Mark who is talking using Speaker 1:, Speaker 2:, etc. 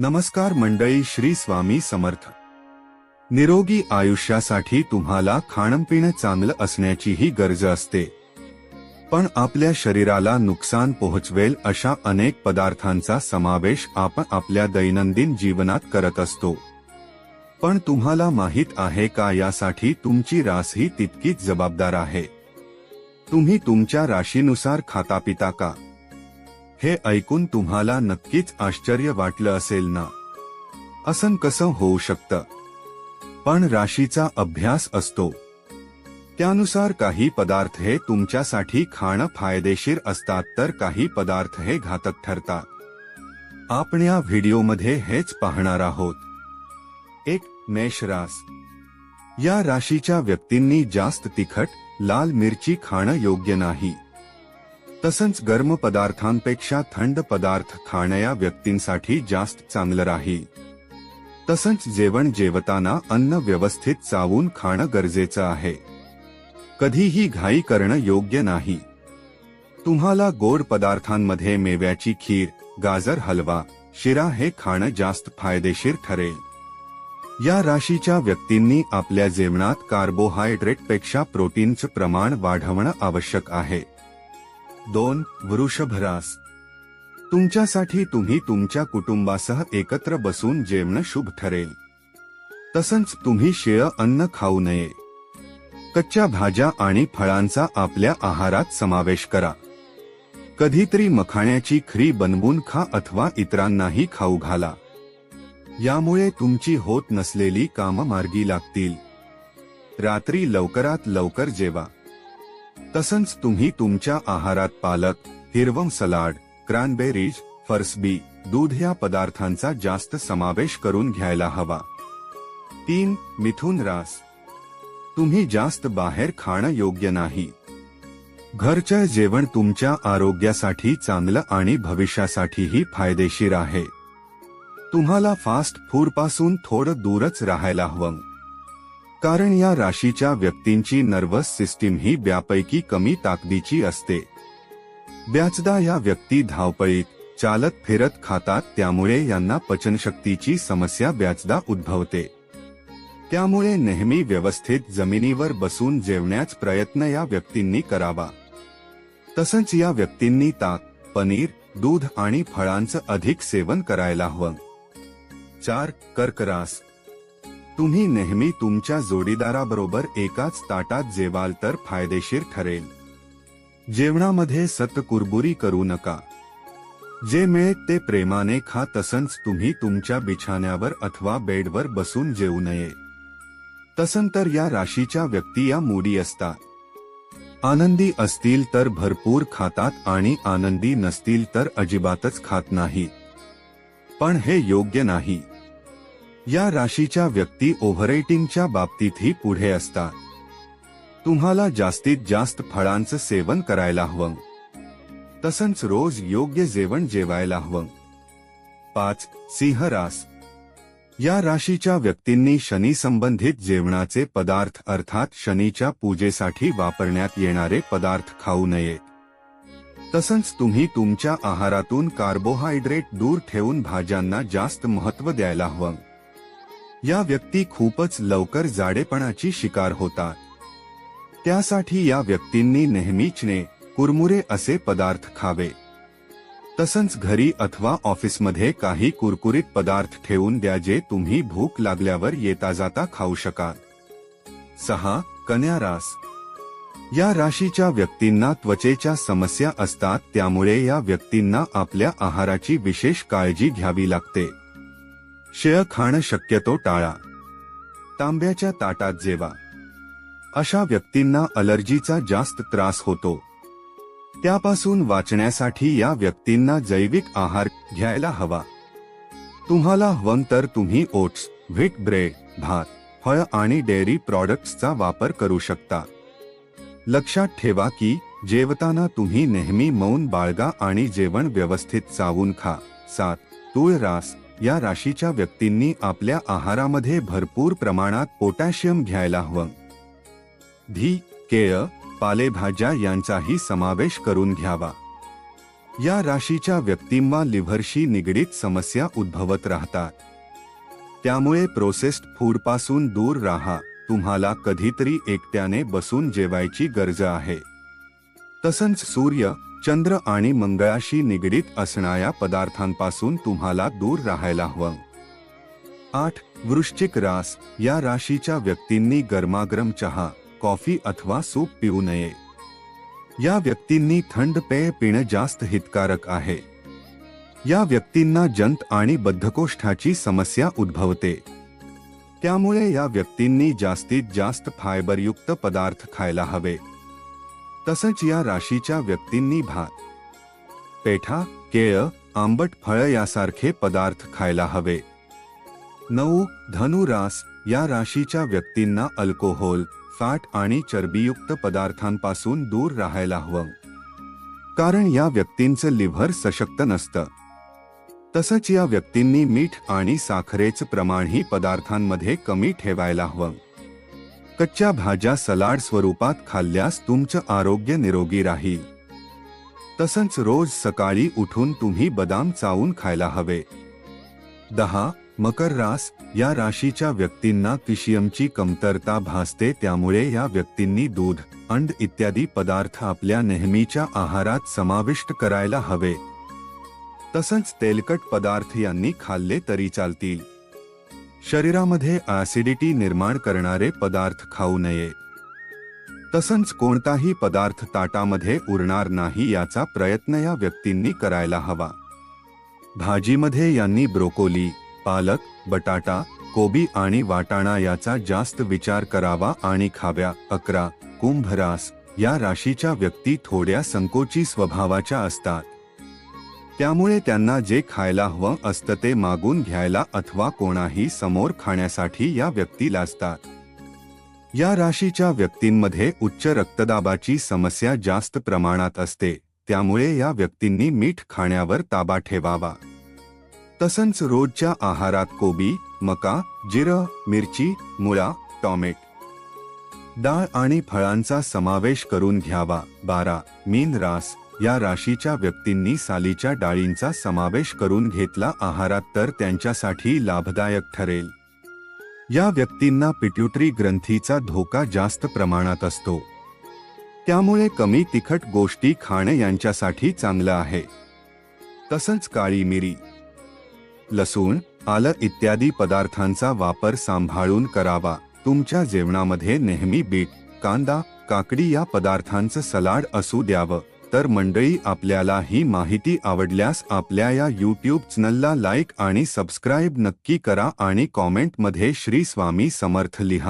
Speaker 1: नमस्कार मंडळी श्री स्वामी समर्थ. निरोगी आयुष्यासाठी तुम्हाला खाणंपिणं चांगलं असण्याचीही गरज असते. पण आपल्या शरीराला नुकसान पोहोचवेल अशा अनेक पदार्थांचा समावेश आपण आपल्या दैनंदिन जीवनात करत असतो. पण तुम्हाला माहीत आहे का यासाठी तुमची रास ही तितकीच जबाबदार आहे? तुम्ही तुमच्या राशीनुसार खाता पिता का? हे ऐकून तुम्हाला नक्कीच आश्चर्य वाटलं असेल ना? असं कसं होऊ शकतं? पण राशीचा अभ्यास असतो. त्यानुसार काही पदार्थ हे तुमच्यासाठी खाणं फायदेशीर असतात तर काही पदार्थ हे घातक ठरतात. आपण या व्हिडिओमध्ये हेच पाहणार आहोत. एक मेष रास. या राशीच्या व्यक्तींनी जास्त तिखट लाल मिरची खाणं योग्य नाही. तसंच गर्म पदार्थांपेक्षा थंड पदार्थ खाणं व्यक्तींसाठी जास्त चांगलं राहील तसंच जेवण जेवताना अन्न व्यवस्थित चावून खाणं गरजेचं आहे. कधीही घाई करणं योग्य नाही. तुम्हाला गोड पदार्थांमध्ये मेव्याची खीर गाजर हलवा शिरा हे खाणं जास्त फायदेशीर ठरेल. या राशीच्या व्यक्तींनी आपल्या जेवणात कार्बोहायड्रेटपेक्षा प्रोटीनचं प्रमाण वाढवणं आवश्यक आहे. दोन वृषभरास. तुमच्यासाठी तुम्ही तुमच्या कुटुंबासह एकत्र बसून जेवण शुभ ठरेल. तसंच तुम्ही शिळ अन्न खाऊ नये. कच्च्या भाज्या आणि फळांचा आपल्या आहारात समावेश करा. कधीतरी मखाण्याची खरी बनवून खा अथवा इतरांनाही खाऊ घाला. यामुळे तुमची होत नसलेली कामं मार्गी लागतील. रात्री लवकरात लवकर जेवा. तसंच तुम्ही तुमच्या आहारात पालक हिरवं सलाड क्रॅनबेरीज फरसबी दूध या पदार्थांचा जास्त समावेश करून घ्यायला हवा. तीन मिथुन रास. तुम्ही जास्त बाहेर खाणं योग्य नाही. घरचं जेवण तुमच्या आरोग्यासाठी चांगलं आणि भविष्यासाठीही फायदेशीर आहे. तुम्हाला फास्ट फूडपासून थोडं दूरच राहायला हवं. कारण या राशीच्या व्यक्तींची नर्वस सिस्टीम ही ब्यापैकी कमी ताकदीची असते. ब्याचदा या व्यक्ती धावपळीत चालत फिरत खातात त्यामुळे यांना पचनशक्तीची समस्या ब्याचदा उद्भवते. त्यामुळे नेहमी व्यवस्थित जमिनीवर बसून जेवण्याच प्रयत्न या व्यक्तींनी करावा. तसंच या व्यक्तींनी ताक पनीर दूध आणि फळांचं अधिक सेवन करायला हवं. चार कर्करास तुम्ही नेहमी तुमच्या जोडीदाराबरोबर एकाच ताटात जेवाल तर फायदेशीर ठरेल. जेवणामध्ये सत कुरबुरी करू नका. जे मिळेल ते प्रेमाने खा तसंच तुम्ही तुमच्या बिछाण्यावर अथवा बेडवर बसून जेवू नये. तसं तर या राशीच्या व्यक्ती या मूडी असतात. आनंदी असतील तर भरपूर खातात आणि आनंदी नसतील तर अजिबातच खात नाही पण हे योग्य नाही. या राशीच्या व्यक्ती ओव्हरेटिंगच्या बाबतीतही पुढे असतात. तुम्हाला जास्तीत जास्त फळांचं सेवन करायला हवं. तसंच रोज योग्य जेवण जेवायला हवं. पाच सिंह रास. या राशीच्या व्यक्तींनी शनी संबंधित जेवणाचे पदार्थ अर्थात शनीच्या पूजेसाठी वापरण्यात येणारे पदार्थ खाऊ नयेत तसंच तुम्ही तुमच्या आहारातून कार्बोहायड्रेट दूर ठेवून भाज्यांना जास्त महत्त्व द्यायला हवं. या व्यक्ती खूपच लवकर जाडेपणाची शिकार होतात. त्यासाठी या व्यक्तींनी नेहमीचने कुरमुरे असे पदार्थ खावे. तसंच घरी अथवा ऑफिसमध्ये काही कुरकुरीत पदार्थ ठेवून द्या जे तुम्ही भूक लागल्यावर येता जाता खाऊ शकाल. सहा कन्या रास. या राशीच्या व्यक्तींना त्वचेच्या समस्या असतात त्यामुळे या व्यक्तींना आपल्या आहाराची विशेष काळजी घ्यावी लागते. शेळ खाणं शक्यतो टाळा. तांब्याच्या ताटात जेवा. अशा व्यक्तींना अलर्जीचा जास्त त्रास होतो. त्यापासून वाचण्यासाठी या व्यक्तींना जैविक आहार घ्यायला हवा. तुम्हाला हवं तर तुम्ही ओट्स व्हीट ब्रेड भात फळ आणि डेअरी प्रॉडक्ट्सचा वापर करू शकता. लक्षात ठेवा की जेवताना तुम्ही नेहमी मौन बाळगा आणि जेवण व्यवस्थित चावून खा. सात तूळ रास या राशीच्या व्यक्तींनी आपल्या आहारामध्ये भरपूर प्रमाणात पोटॅशियम घ्यायला हवं. धी केळ पालेभाज्या यांचाही समावेश करून घ्यावा. या राशीच्या व्यक्तींवा लिव्हरशी निगडीत समस्या उद्भवत राहतात. त्यामुळे प्रोसेस्ड फूडपासून दूर राहा. तुम्हाला कधीतरी एकट्याने बसून जेवायची गरज आहे. तसंच सूर्य चंद्र आणि मंगळाशी निगडीत असणाऱ्या पदार्थांपासून तुम्हाला दूर राहायला हवं. आठ. वृश्चिक रास. या राशीच्या व्यक्तींनी गरमागरम चहा कॉफी अथवा सूप पिऊ नये. या व्यक्तींनी थंड पेय पिणं जास्त हितकारक आहे. या व्यक्तींना जंत आणि बद्धकोष्ठाची समस्या उद्भवते. त्यामुळे या व्यक्तींनी जास्तीत जास्त फायबरयुक्त पदार्थ खायला हवे. तसंच या राशीच्या व्यक्तींनी भात पेठा केळ आंबट फळ यासारखे पदार्थ खायला हवे. नऊ धनुरास या राशीच्या व्यक्तींना अल्कोहोल फॅट आणि चरबीयुक्त पदार्थांपासून दूर राहायला हवं. कारण या व्यक्तींचं लिव्हर सशक्त नसतं. तसंच या व्यक्तींनी मीठ आणि साखरेचं प्रमाणही पदार्थांमध्ये कमी ठेवायला हवं. कच्च्या भाज्या सलाड स्वरूपात खाल्ल्यास तुमचं आरोग्य निरोगी राहील. तसंच रोज सकाळी उठून तुम्ही बदाम चावून खायला हवे. दहा मकर रास या राशीच्या व्यक्तींना किशियमची कमतरता भासते त्यामुळे या व्यक्तींनी दूध अंड इत्यादी पदार्थ आपल्या नेहमीच्या आहारात समाविष्ट करायला हवे. तसंच तेलकट पदार्थ यांनी खाल्ले तरी चालतील. शरीरामध्ये ऍसिडिटी निर्माण करणारे पदार्थ खाऊ नये. तसंच कोणताही पदार्थ ताटामध्ये उरणार नाही याचा प्रयत्न या व्यक्तींनी करायला हवा. भाजीमध्ये यांनी ब्रोकोली पालक बटाटा कोबी आणि वाटाणा याचा जास्त विचार करावा आणि खाव्या. अकरा. कुंभरास. या राशीच्या व्यक्ती थोड्या संकोची स्वभावाच्या असतात. त्यामुळे त्यांना जे खायला हवं असतं ते मागून घ्यायला अथवा कोणाही समोर खाण्यासाठी या व्यक्ती लाजतात. या राशीच्या व्यक्तींमध्ये उच्च रक्तदाबाची समस्या जास्त प्रमाणात असते त्यामुळे या व्यक्तींनी मीठ खाण्यावर ताबा ठेवावा. तसंच रोजच्या आहारात कोबी मका जिरं मिरची मुळा टॉमेट डाळ आणि फळांचा समावेश करून घ्यावा. बारा. मीन रास या राशीच्या व्यक्तींनी सालीच्या डाळींचा समावेश करून घेतला आहारात तर त्यांच्यासाठी लाभदायक ठरेल. या व्यक्तींना पिट्युटरी ग्रंथीचा धोका जास्त प्रमाणात असतो. त्यामुळे कमी तिखट गोष्टी खाणे यांच्यासाठी चांगलं आहे. तसंच काळी मिरी लसूण आलं इत्यादी पदार्थांचा वापर सांभाळून करावा. तुमच्या जेवणामध्ये नेहमी बीट कांदा काकडी या पदार्थांचं सलाड असू द्यावं. तर मंडळी आपल्याला ही माहिती आवडल्यास आपल्या या यूट्यूब चॅनलला लाईक आणि सबस्क्राईब नक्की करा आणि कॉमेंटमध्ये श्री स्वामी समर्थ लिहा.